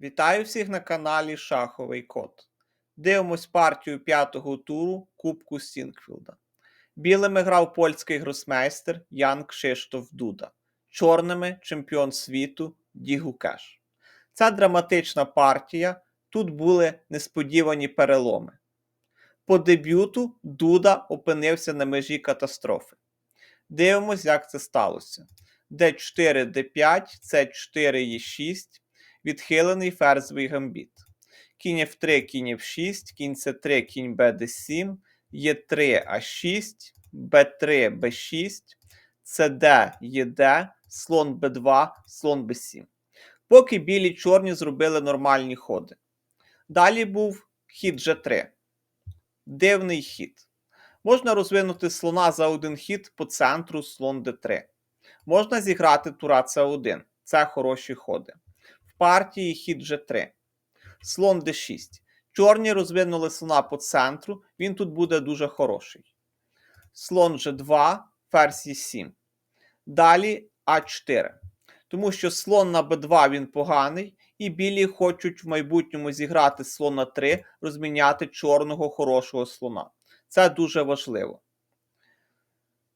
Вітаю всіх на каналі Шаховий Код. Дивимось партію п'ятого туру Кубку Сінкфілда. Білими грав польський гросмейстер Ян Кшиштоф Дуда, чорними чемпіон світу Дігу Кеш. Це драматична партія. Тут були несподівані переломи. По дебюту Дуда опинився на межі катастрофи. Дивимось, як це сталося. Д4, Д5, С4, Е6, відхилений ферзовий гамбіт. Кінь F3, кінь F6, кінь С3, кінь Б7, Е3, А6, Б3, Б6, СД, ЕД, слон Б2, слон Б7. Поки білі чорні зробили нормальні ходи. Далі був хід G3. Дивний хід. Можна розвинути слона за один хід по центру слон d3. Можна зіграти тура c1. Це хороші ходи. Партії хід g3. Слон d6. Чорні розвинули слона по центру, він тут буде дуже хороший. Слон g2, ферзь e7. Далі а4. Тому що слон на b2 він поганий, і білі хочуть в майбутньому зіграти слон на 3, розміняти чорного хорошого слона. Це дуже важливо.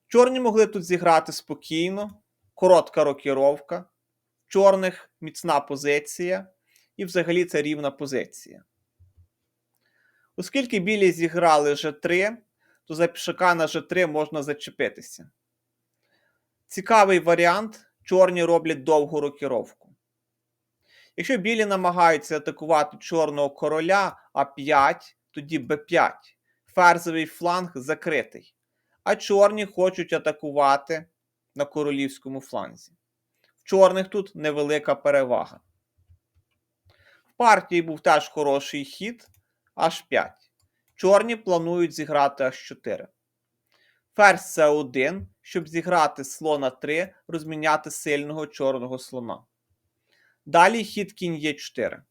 Чорні могли тут зіграти спокійно, коротка рокіровка, чорних міцна позиція, і взагалі це рівна позиція. Оскільки білі зіграли G3, то за пішака на G3 можна зачепитися. Цікавий варіант: чорні роблять довгу рокіровку. Якщо білі намагаються атакувати чорного короля А5, тоді Б5 ферзовий фланг закритий, а чорні хочуть атакувати на королівському фланзі. Чорних тут невелика перевага. В партії був теж хороший хід H5. Чорні планують зіграти H4. Ферзь С1, щоб зіграти слона 3, розміняти сильного чорного слона. Далі хід кінь Е4.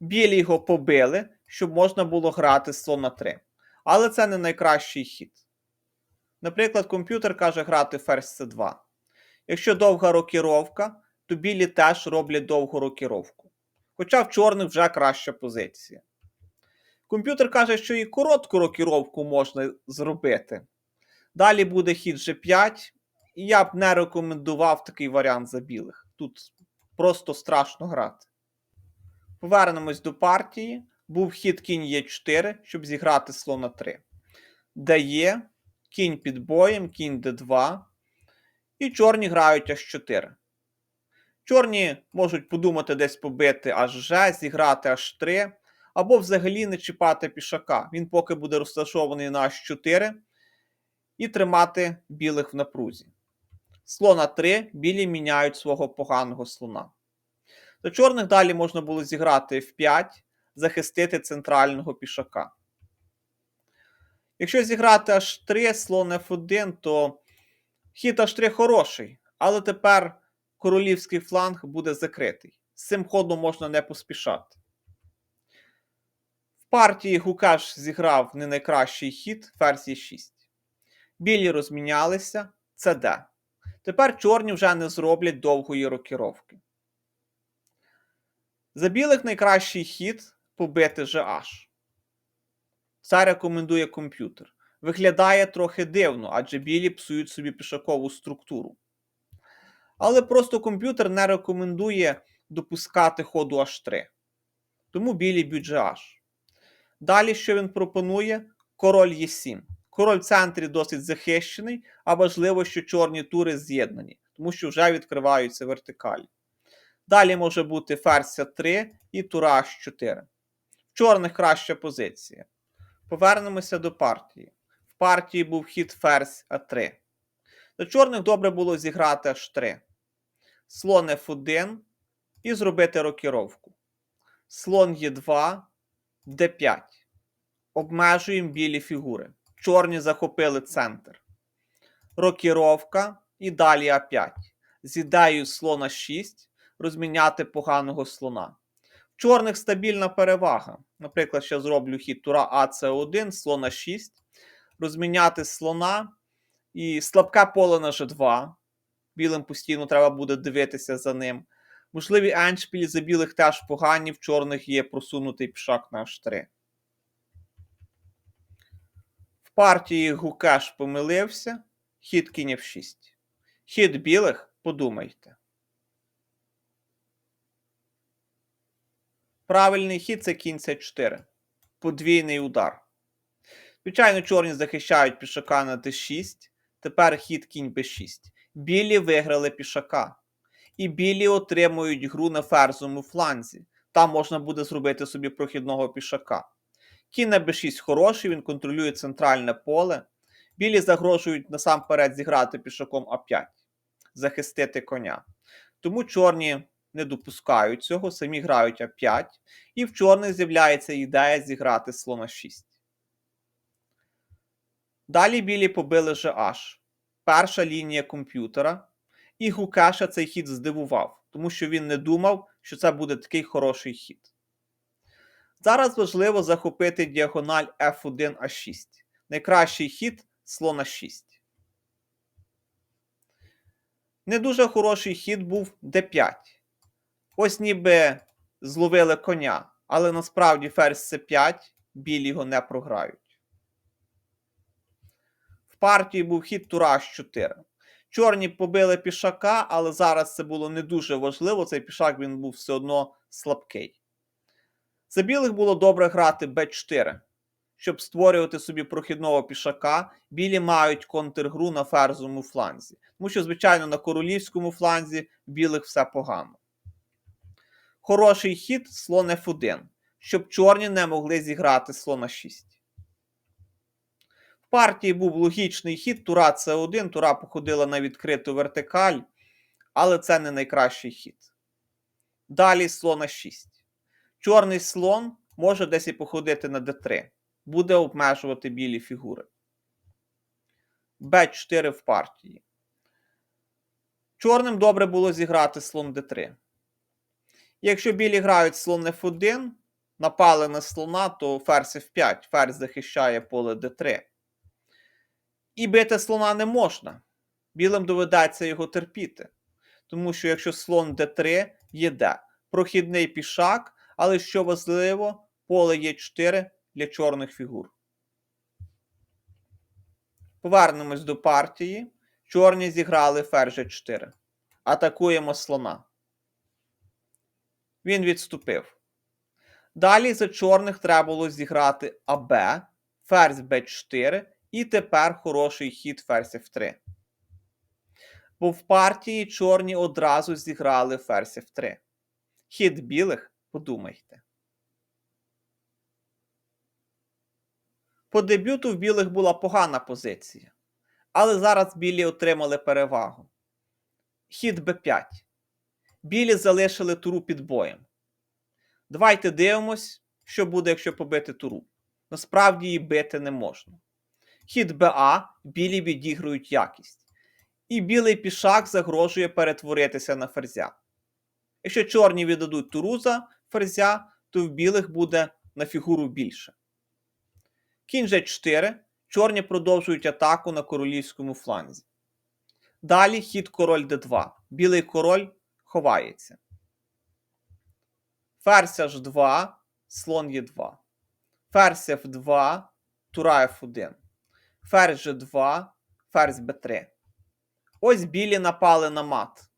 Білі його побили, щоб можна було грати слон 3. Але це не найкращий хід. Наприклад, комп'ютер каже грати ферзь c2. Якщо довга рокіровка, то білі теж роблять довгу рокіровку. Хоча в чорних вже краща позиція. Комп'ютер каже, що і коротку рокіровку можна зробити. Далі буде хід G5, і я б не рекомендував такий варіант за білих. Тут просто страшно грати. Повернемось до партії був хід кінь Е4, щоб зіграти слона 3. Дає, кінь під боєм, кінь Д2. І чорні грають H4. Чорні можуть подумати десь побити аж G, зіграти H3, або взагалі не чіпати пішака. Він поки буде розташований на H4 і тримати білих в напрузі. Слона 3 білі міняють свого поганого слона. До чорних далі можна було зіграти F5 захистити центрального пішака. Якщо зіграти H3, слон F1, то хід H3 хороший, але тепер королівський фланг буде закритий. З цим ходом можна не поспішати. В партії Гукаш зіграв не найкращий хід ферзь 6. Білі розмінялися, це Д. Тепер чорні вже не зроблять довгої рокіровки. За білих найкращий хід побити GH. Це рекомендує комп'ютер. Виглядає трохи дивно, адже білі псують собі пішакову структуру. Але просто комп'ютер не рекомендує допускати ходу H3. Тому білі б'ють GH. Далі, що він пропонує? Король Е7. Король в центрі досить захищений, а важливо, що чорні тури з'єднані, тому що вже відкриваються вертикалі. Далі може бути ферзь 3 і тура H4. В чорних краща позиція. Повернемося до партії. Партії був хід ферзь А3. До чорних добре було зіграти H3. Слон F1 і зробити рокіровку. Слон Е2, Д5. Обмежуємо білі фігури. Чорні захопили центр. Рокіровка і далі А5. З ідеєю слона 6 розміняти поганого слона. В чорних стабільна перевага. Наприклад, ще зроблю хід тура АЦ1, слона 6, розміняти слона і слабке поле на G2. Білим постійно треба буде дивитися за ним. Можливі еншпілі за білих теж погані, в чорних є просунутий пішак на h3. В партії Гукеш помилився. Хід кінь f6. Хід білих, подумайте. Правильний хід це кінь c4. Подвійний удар. Звичайно, чорні захищають пішака на d6. Тепер хід кінь b6. Білі виграли пішака. І білі отримують гру на ферзовому фланзі. Там можна буде зробити собі прохідного пішака. Кінь на b6 хороший, він контролює центральне поле. Білі загрожують насамперед зіграти пішаком А5, захистити коня. Тому чорні не допускають цього, самі грають А5, і в чорних з'являється ідея зіграти слона 6. Далі білі побили GH. Перша лінія комп'ютера. І Гукеша цей хід здивував, тому що він не думав, що це буде такий хороший хід. Зараз важливо захопити діагональ F1 А6. Найкращий хід слона 6. Не дуже хороший хід був d5. Ось ніби зловили коня, але насправді ферзь c5, білі його не програють. Партії був хід тура h4. Чорні побили пішака, але зараз це було не дуже важливо. Цей пішак він був все одно слабкий. За білих було добре грати b4. Щоб створювати собі прохідного пішака, білі мають контргру на ферзовому фланзі. Тому що, звичайно, на королівському фланзі білих все погано. Хороший хід слон F1, щоб чорні не могли зіграти слона 6. Партії був логічний хід, тура С1, тура походила на відкриту вертикаль, але це не найкращий хід. Далі слона 6. Чорний слон може десь і походити на d3 буде обмежувати білі фігури. Б4 в партії. Чорним добре було зіграти слон d3. Якщо білі грають слон f1, напали на слона, то ферзь f5, ферзь захищає поле d3. І бити слона не можна. Білим доведеться його терпіти. Тому що якщо слон d3 є d, прохідний пішак, але що важливо, поле Е4 для чорних фігур. Повернемось до партії. Чорні зіграли ферзь 4. Атакуємо слона. Він відступив. Далі за чорних треба було зіграти АБ, ферзь Б4 і тепер хороший хід ферзь F3. Бо в партії чорні одразу зіграли ферзь F3. Хід білих, подумайте. По дебюту в білих була погана позиція. Але зараз білі отримали перевагу. Хід Б5. Білі залишили туру під боєм. Давайте дивимось, що буде, якщо побити туру. Насправді її бити не можна. Хід БА білі відігрують якість. І білий пішак загрожує перетворитися на ферзя. Якщо чорні віддадуть туру за ферзя, то в білих буде на фігуру більше. Кінь G4. Чорні продовжують атаку на королівському фланзі. Далі хід король d2. Білий король ховається. Ферзь H2, слон Е2. Ферзь F2, тура F1. Ферзь G2, ферзь b3. Ось білі напали на мат.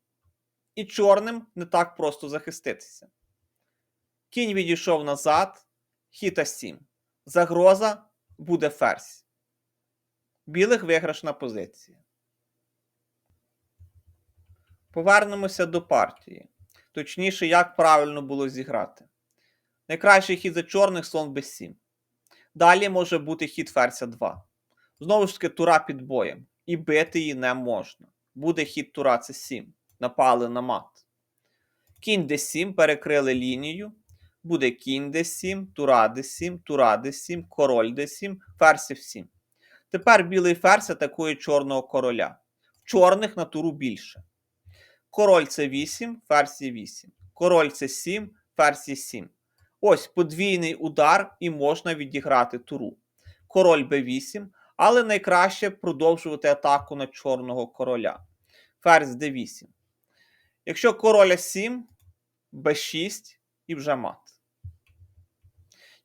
І чорним не так просто захиститися. Кінь відійшов назад, хід А7. Загроза буде ферзь. Білих виграшна позиція. Повернемося до партії. Точніше, як правильно було зіграти. Найкращий хід за чорних слон b7. Далі може бути хід ферзь 2. Знову ж таки, тура під боєм. І бити її не можна. Буде хід тура c7. Напали на мат. Кінь d7, перекрили лінію. Буде кінь d7, тура d7, тура d7, король d7, ферзь f7. Тепер білий ферзь атакує чорного короля. Чорних на туру більше. Король c8, ферзь e8. Король c7, ферзь e7. Ось подвійний удар і можна відіграти туру. Король b8, але найкраще продовжувати атаку на чорного короля. Ферзь d8. Якщо король a7, b6 і вже мат.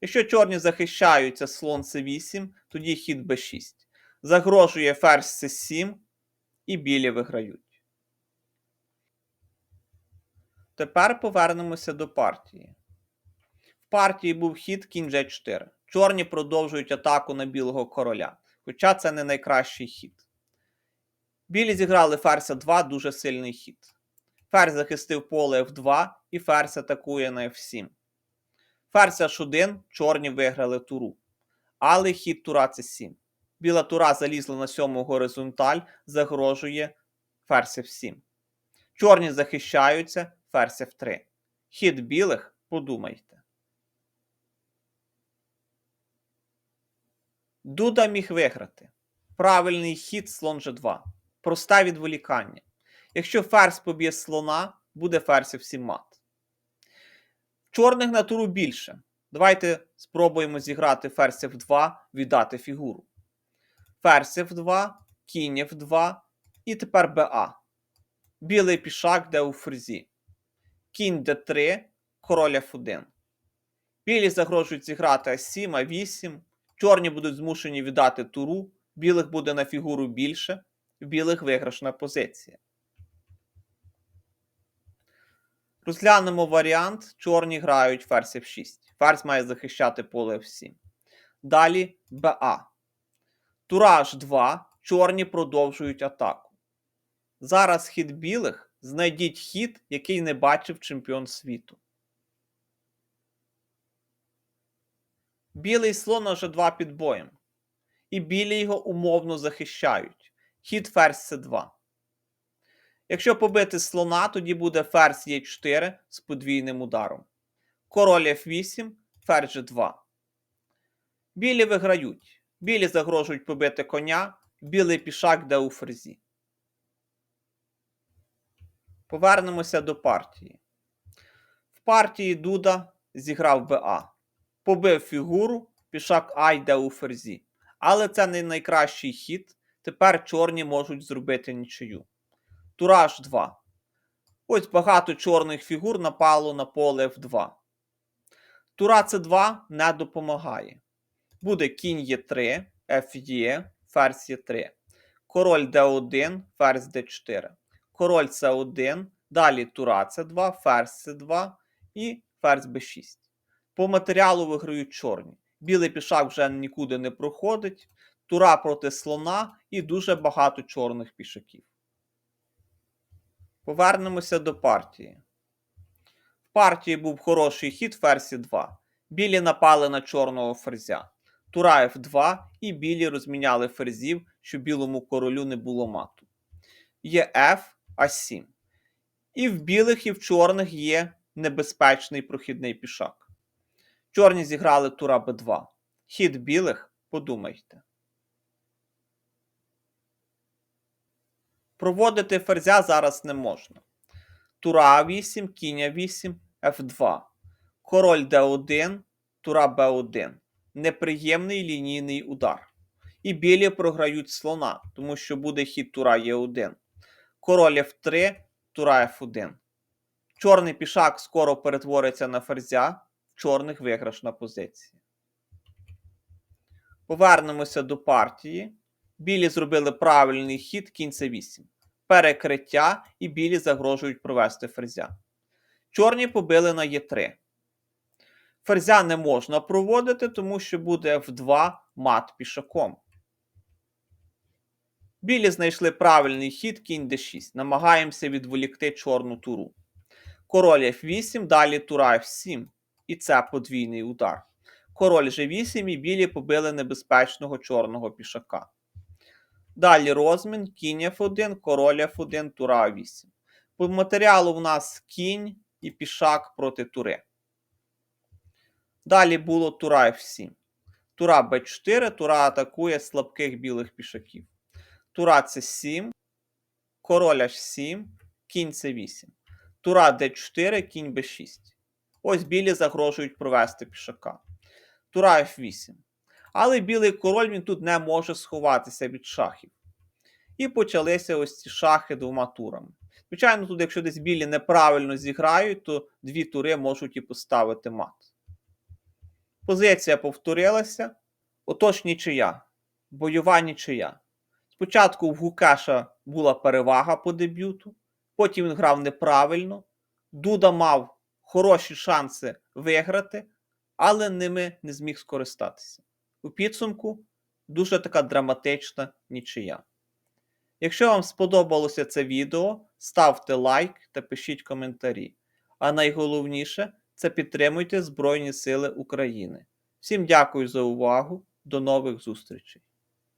Якщо чорні захищаються слон c8, тоді хід b6. Загрожує ферзь c7 і білі виграють. Тепер повернемося до партії. В партії був хід кінь g4. Чорні продовжують атаку на білого короля, хоча це не найкращий хід. Білі зіграли ферзь 2 дуже сильний хід. Ферзь захистив поле F2 і ферзь атакує на F7. Ферзь H1, чорні виграли туру. Але хід тура c7. Біла тура залізла на сьому горизонталь, загрожує ферзь F7. Чорні захищаються, ферзь F3. Хід білих подумайте. Дуда міг виграти. Правильний хід слон G2. Просте відволікання. Якщо ферзь поб'є слона, буде ферзь F7 мат. Чорних на туру більше. Давайте спробуємо зіграти ферзь F2, віддати фігуру. Ферзь F2, кінь F2 і тепер БА. Білий пішак де у фрезі. Кінь d3, король F1. Білі загрожують зіграти А7, А8. Чорні будуть змушені віддати туру. Білих буде на фігуру більше. Білих виграшна позиція. Розглянемо варіант. Чорні грають ферзь F6. Ферзь має захищати поле F7. Далі БА. Тура H2. Чорні продовжують атаку. Зараз хід білих. Знайдіть хід, який не бачив чемпіон світу. Білий слон на G2 під боєм. І білі його умовно захищають. Хід ферзь c2. Якщо побити слона, тоді буде ферзь Е4 з подвійним ударом. Король F8, ферзь G2. Білі виграють. Білі загрожують побити коня, білий пішак де у ферзі. Повернемося до партії. В партії Дуда зіграв БА. Побив фігуру, пішак А йде у ферзі. Але це не найкращий хід. Тепер чорні можуть зробити нічию. Тураж 2. Ось багато чорних фігур напало на поле F2. Тура С2 не допомагає. Буде кінь Е3, Ф'Є, ферзь Е3. Король Д1, ферзь Д4. Король С1, далі тура С2, ферзь С2 і ферзь Б6. По матеріалу виграють чорні. Білий пішак вже нікуди не проходить. Тура проти слона і дуже багато чорних пішаків. Повернемося до партії. В партії був хороший хід ферзь 2. Білі напали на чорного ферзя. Тура F2 і білі розміняли ферзів, щоб білому королю не було мату. Є F, А7. І в білих, і в чорних є небезпечний прохідний пішак. Чорні зіграли тура Б2. Хід білих подумайте. Проводити ферзя зараз не можна. Тура А8, кінь А8, F2. Король Д1, тура Б1. Неприємний лінійний удар. І білі програють слона, тому що буде хід тура Е1. Король F3, тура F1. Чорний пішак скоро перетвориться на ферзя. Чорних виграшна позиція. Повернемося до партії. Білі зробили правильний хід кінь С8. Перекриття і білі загрожують провести ферзя. Чорні побили на Е3. Ферзя не можна проводити, тому що буде F2 мат пішаком. Білі знайшли правильний хід кінь d6. Намагаємося відволікти чорну туру. Король F8, далі тура F7. І це подвійний удар. Король G8 і білі побили небезпечного чорного пішака. Далі розмін, кінь F1, король F1, тура А8. По матеріалу в нас кінь і пішак проти тури. Далі було тура F7. Тура Б4, тура атакує слабких білих пішаків. Тура С7, король H7, кінь С8. Тура Д4, кінь Б6. Ось білі загрожують провести пішака. Тура F8. Але білий король він тут не може сховатися від шахів. І почалися ось ці шахи двома турами. Звичайно, тут, якщо десь білі неправильно зіграють, то дві тури можуть і поставити мат. Позиція повторилася. Отож нічия. Бойова нічия. Спочатку в Гукаша була перевага по дебюту, потім він грав неправильно. Дуда мав хороші шанси виграти, але ними не зміг скористатися. У підсумку дуже така драматична нічия. Якщо вам сподобалося це відео, ставте лайк та пишіть коментарі. А найголовніше це підтримуйте Збройні Сили України. Всім дякую за увагу. До нових зустрічей!